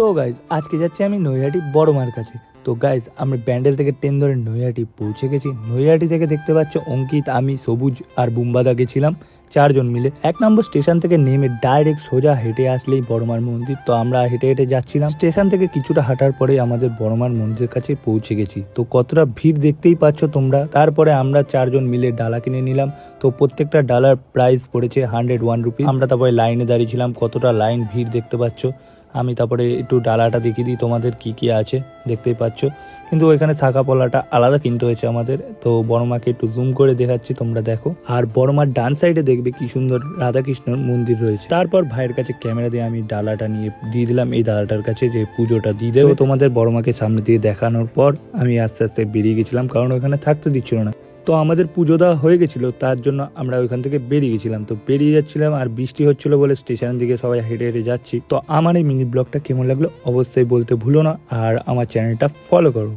তো গাইজ আজকে যাচ্ছি আমি নৈহাটি বড় মার কাছে। তো গাইজ আমরা ব্যান্ডেল থেকে ট্রেন ধরে নৈহাটি পৌঁছে গেছি। নৈহাটি থেকে দেখতে পাচ্ছ অঙ্কিত, আমি, সবুজ আর বুম্বাদা গেছিলাম, চারজন মিলে। এক নম্বর স্টেশন থেকে নেমে ডাইরেক্ট সোজা হেঁটে আসলেই বড়মার মন্দির। তো আমরা হেঁটে হেঁটে যাচ্ছিলাম। স্টেশন থেকে কিছুটা হাঁটার পরে আমাদের বড়মার মন্দিরের কাছে পৌঁছে গেছি। তো কতটা ভিড় দেখতেই পাচ্ছ তোমরা। তারপরে আমরা চারজন মিলে ডালা কিনে নিলাম। তো প্রত্যেকটা ডালার প্রাইস পড়েছে হান্ড্রেড ওয়ান রুপিস আমরা তারপরে লাইনে দাঁড়িয়েছিলাম। কতটা লাইন ভিড় দেখতে পাচ্ছ? আমি তারপরে একটু ডালাটা দেখিয়ে দিই, তোমাদের কি কি আছে দেখতেই পাচ্ছ। কিন্তু ওইখানে শাখা পলাটা আলাদা কিনতে হয়েছে আমাদের। তো বড়মাকে একটু জুম করে দেখাচ্ছি, তোমরা দেখো। আর বড়মার ডান সাইডে দেখবে কি সুন্দর রাধাকৃষ্ণর মন্দির রয়েছে। তারপর ভাইয়ের কাছে ক্যামেরা দিয়ে আমি ডালাটা নিয়ে দিয়ে দিলাম, এই দাদাটার কাছে যে পুজোটা দিয়ে দেবে। তোমাদের বড়মাকে সামনে দিয়ে দেখানোর পর আমি আস্তে আস্তে বেরিয়ে গেছিলাম, কারণ ওখানে থাকতে দিচ্ছিল না। তো আমাদের পুজো দেওয়া হয়ে গেছিল, তার জন্য আমরা ওইখান থেকে বেরিয়ে গেছিলাম। তো বেরিয়ে যাচ্ছিলাম আর বৃষ্টি হচ্ছিল বলে স্টেশনের দিকে সবাই হেঁটে হেঁটে যাচ্ছি। তো আমার এই মিনি ব্লগটা কেমন লাগল অবশ্যই বলতে ভুলো না আর আমার চ্যানেলটা ফলো করো।